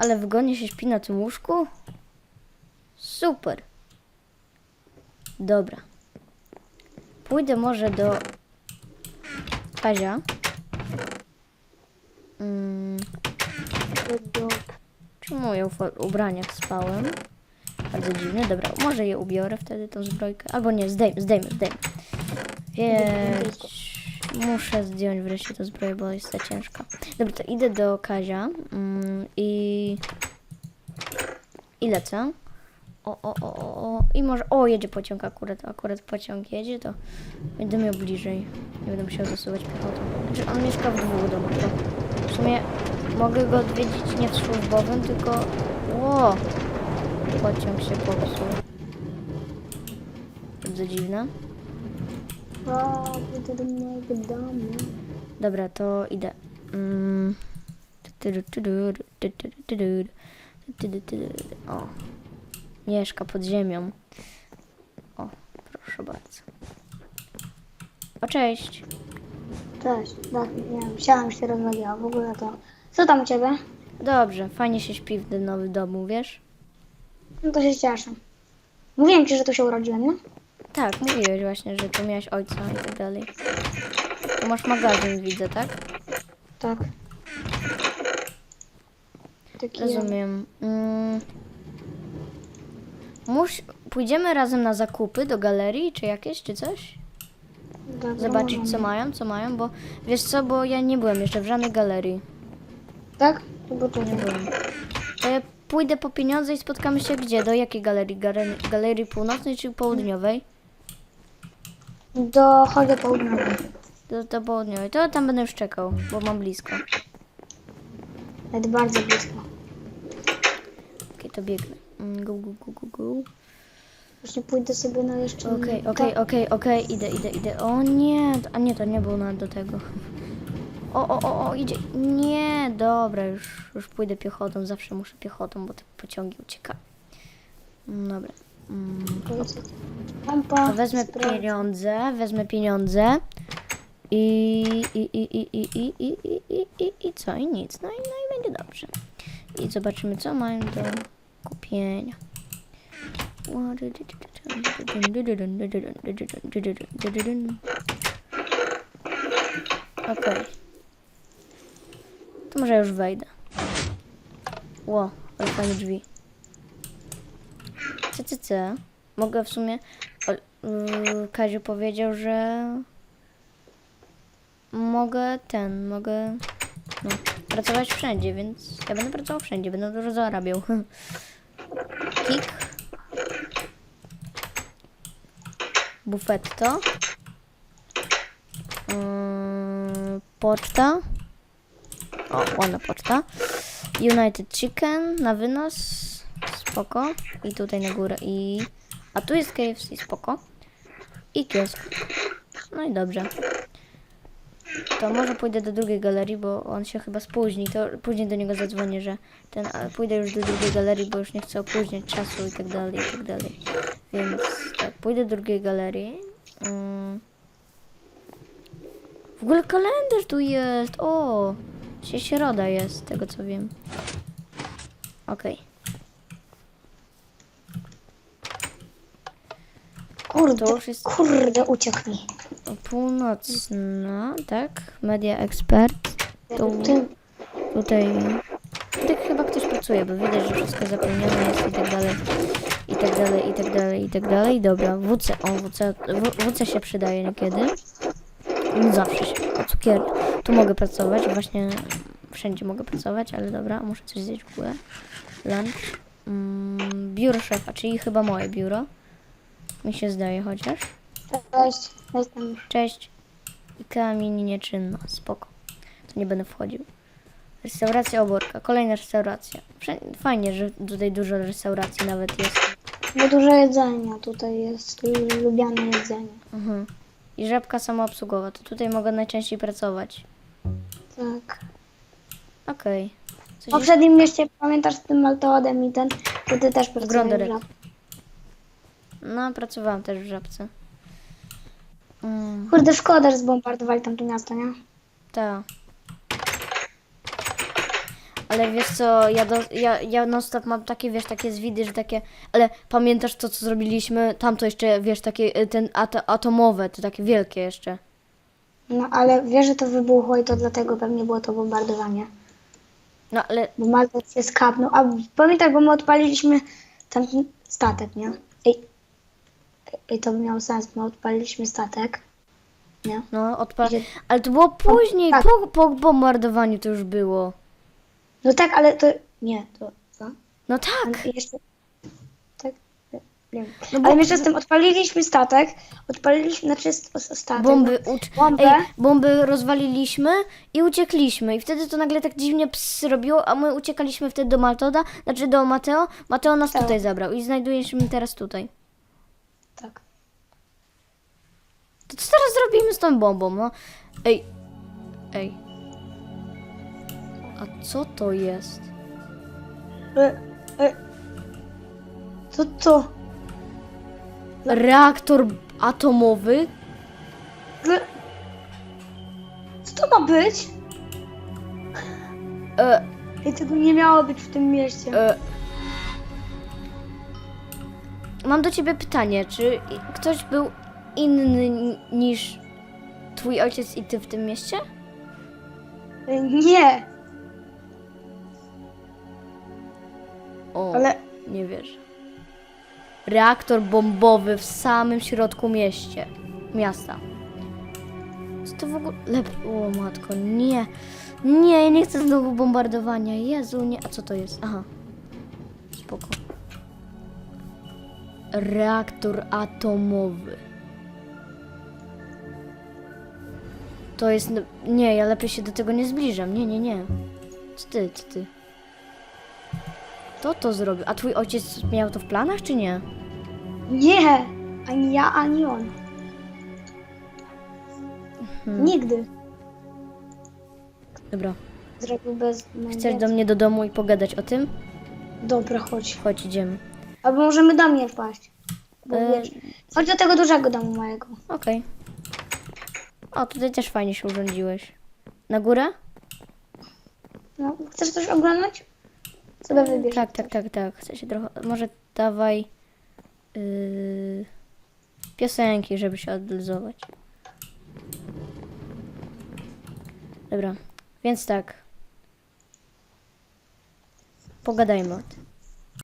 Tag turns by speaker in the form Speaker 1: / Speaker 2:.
Speaker 1: Ale wygodnie się śpi na tym łóżku? Super. Dobra. Pójdę może do Kazia. Mm, czemu ja w spałem? Bardzo dziwne. Dobra, może je ubiorę wtedy tą zbrojkę. Albo nie, zdejmę, zdejmę, zdejmę. Więc muszę zdjąć wreszcie tę zbroję, bo jest za ciężka. Dobra, to idę do Kazia mm, i... I lecę. O, o, o, o, o. I może... O, jedzie pociąg akurat. Akurat pociąg jedzie, to będę miał bliżej. Nie będę musiał zasuwać piechotą. Znaczy, on mieszka w dwóch domach, to w sumie mogę go odwiedzić nie w służbowym, tylko... Ło! Pociąg się popsuł. Bardzo dziwne.
Speaker 2: O, idę do mojego domu.
Speaker 1: Dobra, to idę. Mm. O. Mieszka pod ziemią. O, proszę bardzo. O, cześć.
Speaker 2: Cześć, tak, nie wiem, siadam się rozmawiała, w ogóle to... Co tam u ciebie?
Speaker 1: Dobrze, fajnie się śpi w tym nowym domu, wiesz?
Speaker 2: No to się cieszę. Mówiłem ci, że tu się urodziłem, no?
Speaker 1: Tak, mówiłeś właśnie, że tu miałeś ojca i tak dalej. Tu masz magazyn, widzę, tak?
Speaker 2: Tak. Taki
Speaker 1: Rozumiem. Mm. Pójdziemy razem na zakupy do galerii, czy jakieś, czy coś?
Speaker 2: Dobra,
Speaker 1: Zobaczyć, co
Speaker 2: możemy.
Speaker 1: mają, co mają, bo wiesz co, bo ja nie byłem jeszcze w żadnej galerii.
Speaker 2: Tak? To bo tu
Speaker 1: Nie byłem. To ja pójdę po pieniądze i spotkamy się gdzie? Do jakiej galerii? Galerii, galerii północnej czy południowej?
Speaker 2: Do holi południowej.
Speaker 1: Do, do południowej. To tam będę już czekał, bo mam blisko.
Speaker 2: Nawet bardzo blisko.
Speaker 1: Okej, to biegnę. Go, go, go, go, go.
Speaker 2: Właśnie pójdę sobie na jeszcze...
Speaker 1: Okej, okej, okej, okej, idę, idę, idę. O nie, a nie, to nie był na do tego. O, o, o, o, idzie. Nie, dobra, już, już pójdę piechotą, zawsze muszę piechotą, bo te pociągi uciekają. Mm, Dobra. Mm,
Speaker 2: Lampa.
Speaker 1: wezmę
Speaker 2: sprawdzę.
Speaker 1: pieniądze, wezmę pieniądze i, i, i, i, i, i, i, i, i, i, i co? I nic. No i, no i będzie dobrze. I zobaczymy, co mają do kupienia. Okej. To może już wejdę. Ło, ale fajne drzwi. Co, co, co? Mogę w sumie... Yy, Kaziu powiedział, że... Mogę ten, mogę... No, pracować wszędzie, więc ja będę pracował wszędzie, będę dużo zarabiał. Kik. Bufetto. Yy, poczta. O, ładna poczta. United Chicken na wynos. Spoko. I tutaj na górę. I. A tu jest KFC, spoko. I kiosk. No i dobrze. To może pójdę do drugiej galerii, bo on się chyba spóźni. To później do niego zadzwonię, że ten. Ale pójdę już do drugiej galerii, bo już nie chcę opóźniać czasu i tak dalej, i tak dalej. Więc tak, pójdę do drugiej galerii. Mm. W ogóle kalendarz tu jest. O! Dzisiaj środa jest, z tego co wiem. Okej.
Speaker 2: Kurde,
Speaker 1: To już jest
Speaker 2: kurde, uciekł mi.
Speaker 1: północna, tak? Media Expert. Tu,
Speaker 2: Ty,
Speaker 1: tutaj. Tutaj chyba ktoś pracuje, bo widać, że wszystko zapełnione jest i tak dalej. I tak dalej, i tak dalej, i tak dalej. Dobra, WC, o WC, W- WC się przydaje niekiedy. No zawsze się. O cukier. Tu mogę pracować, właśnie wszędzie mogę pracować, ale dobra, muszę coś zjeść w ogóle. Lunch. Mm, biuro szefa, czyli chyba moje biuro. Mi się zdaje chociaż.
Speaker 2: cześć, jestem.
Speaker 1: Cześć. I kamień nieczynna. Spoko. To nie będę wchodził. Restauracja Oborka. Kolejna restauracja. Fajnie, że tutaj dużo restauracji nawet jest.
Speaker 2: Bo dużo jedzenia tutaj jest, lubiane jedzenie.
Speaker 1: Mhm. I żabka samoobsługowa. To tutaj mogę najczęściej pracować.
Speaker 2: Tak.
Speaker 1: Okej.
Speaker 2: W
Speaker 1: Coś jeszcze?
Speaker 2: poprzednim mieście, pamiętasz z tym Maltoodem i ten, to ty też pracowałeś
Speaker 1: Gronderek. No, pracowałam też w żabce. Mm,
Speaker 2: Kurde, szkoda, że zbombardowali tamto miasto, nie?
Speaker 1: ta. Ale wiesz co, ja, do, ja, ja non stop mam takie, wiesz, takie zwidy, że takie, ale pamiętasz to, co zrobiliśmy? Tam to jeszcze, wiesz, takie, y, ten ato, atomowe, to takie wielkie jeszcze.
Speaker 2: No ale wiesz, że to wybuchło i to dlatego pewnie było to bombardowanie.
Speaker 1: No ale,
Speaker 2: Bo Malta się skapnął. A pamiętaj, bo my odpaliliśmy tamten statek, nie? Ej to by miało sens, bo my odpaliliśmy statek. Nie?
Speaker 1: no, odpal...
Speaker 2: Gdzie-
Speaker 1: Ale to było później,
Speaker 2: tak.
Speaker 1: po, po bombardowaniu to już było.
Speaker 2: No tak, ale to... Nie, to... Co?
Speaker 1: No tak,
Speaker 2: Ale jeszcze... Tak? Nie wiem.
Speaker 1: No bo-
Speaker 2: Ale jeszcze z tym odpaliliśmy statek, odpaliliśmy, znaczy s- s- statek.
Speaker 1: bomby, ucz...
Speaker 2: Bombę.
Speaker 1: Ej, bomby rozwaliliśmy i uciekliśmy. I wtedy to nagle tak dziwnie ps robiło, a my uciekaliśmy wtedy do Maltoda, znaczy do Mateo. Mateo nas
Speaker 2: Tak.
Speaker 1: tutaj zabrał i znajdujemy teraz tutaj.
Speaker 2: Tak.
Speaker 1: To co teraz zrobimy z tą bombą, no? Ej, ej. A co to jest?
Speaker 2: E, e, co to?
Speaker 1: Reaktor atomowy?
Speaker 2: Ale- Co to ma być?
Speaker 1: E,
Speaker 2: Ej, tego nie miało być w tym mieście.
Speaker 1: e. Mam do ciebie pytanie, czy ktoś był inny ni- niż twój ojciec i ty w tym mieście?
Speaker 2: E, nie,
Speaker 1: O,
Speaker 2: ale...
Speaker 1: nie wiesz. Reaktor bombowy w samym środku mieście. Miasta. Co to w ogóle... Lep... O matko, nie. Nie, ja nie chcę znowu bombardowania. Jezu, nie. A co to jest? Aha. Spoko. Reaktor atomowy. To jest... Nie, ja lepiej się do tego nie zbliżam. Nie, nie, nie. Co ty, co ty? Kto to zrobił? A twój ojciec miał to w planach, czy nie?
Speaker 2: Nie, ani ja, ani on.
Speaker 1: Hmm.
Speaker 2: Nigdy.
Speaker 1: Dobra.
Speaker 2: Zrobił bez
Speaker 1: Chcesz do mnie do domu i pogadać o tym?
Speaker 2: Dobra, chodź.
Speaker 1: Chodź, idziemy.
Speaker 2: Albo możemy do mnie wpaść. Bo
Speaker 1: E,
Speaker 2: wiesz, chodź do tego dużego domu mojego.
Speaker 1: Okej. O, tutaj też fajnie się urządziłeś. Na górę?
Speaker 2: No, chcesz coś oglądać? Sobie wybierz.
Speaker 1: Tak, tak, tak, tak. Chcę się trochę... Może dawaj... Yy, piosenki, żeby się odluzować. Dobra. Więc tak. Pogadajmy o tym.